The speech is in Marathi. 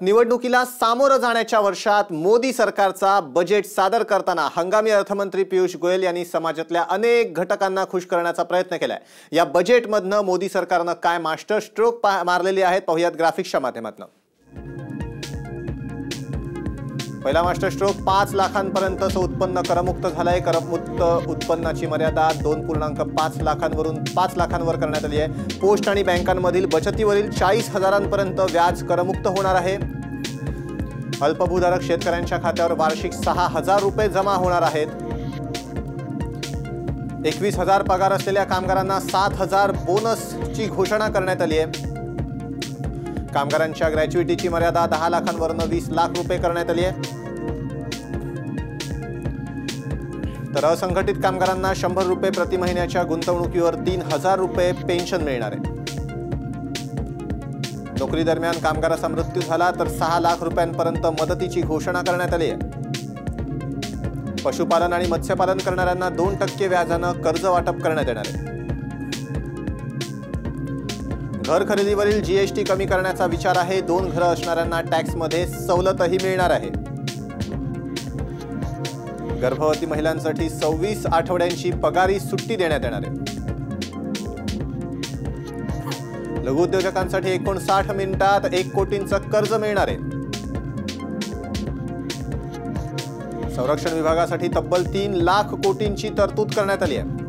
निवडणुकीला सामोरं जाण्याच्या वर्षात मोदी सरकारचा बजेट सादर करताना हंगामी अर्थमंत्री पियुष गोयल यांनी समाजातल्या अनेक घटकांना खुश करण्याचा प्रयत्न केलाय. या बजेटमधनं मोदी सरकारनं काय मास्टर स्ट्रोक पा- आहेत पाहुयात ग्राफिक्सच्या माध्यमातून. पहिला मास्टर स्ट्रोक पाच लाखांपर्यंतचं उत्पन्न करमुक्त झालंय. करमुक्त उत्पन्नाची मर्यादा दोन पूर्णांक पाच लाखांवरून पाच लाखांवर करण्यात आली आहे. पोस्ट आणि बँकांमधील बचतीवरील चाळीस हजारांपर्यंत व्याज करमुक्त होणार आहे. अल्पभूधारक शेतकऱ्यांच्या खात्यावर वार्षिक सहा हजार रुपये जमा होणार आहेत. एकवीस हजार पगार असलेल्या कामगारांना सात हजार बोनसची घोषणा करण्यात आली आहे. कामगारांच्या ग्रॅच्युइटीची मर्यादा दहा लाखांवरनं वीस लाख रुपये करण्यात आली आहे. तर असंघटित कामगारांना शंभर रुपये प्रति महिन्याच्या गुंतवणुकीवर तीन हजार रुपये पेन्शन मिळणार आहे. नोकरी दरम्यान कामगाराचा मृत्यू झाला तर सहा लाख रुपयांपर्यंत मदतीची घोषणा करण्यात आली आहे. पशुपालन आणि मत्स्यपालन करणाऱ्यांना दोन टक्के व्याजानं कर्ज वाटप करण्यात येणार आहे. घर खरेदीवरील जीएसटी कमी करण्याचा विचार आहे. दोन घरं असणाऱ्यांना टॅक्समध्ये सवलतही मिळणार आहे. गर्भवती महिलांसाठी सव्वीस आठवड्यांची पगारी सुट्टी देण्यात येणार आहे. लघुउद्योजकांसाठी एकोणसाठ मिनिटात एक कोटींचं कर्ज मिळणार आहे. संरक्षण विभागासाठी तब्बल तीन लाख कोटींची तरतूद करण्यात आली आहे.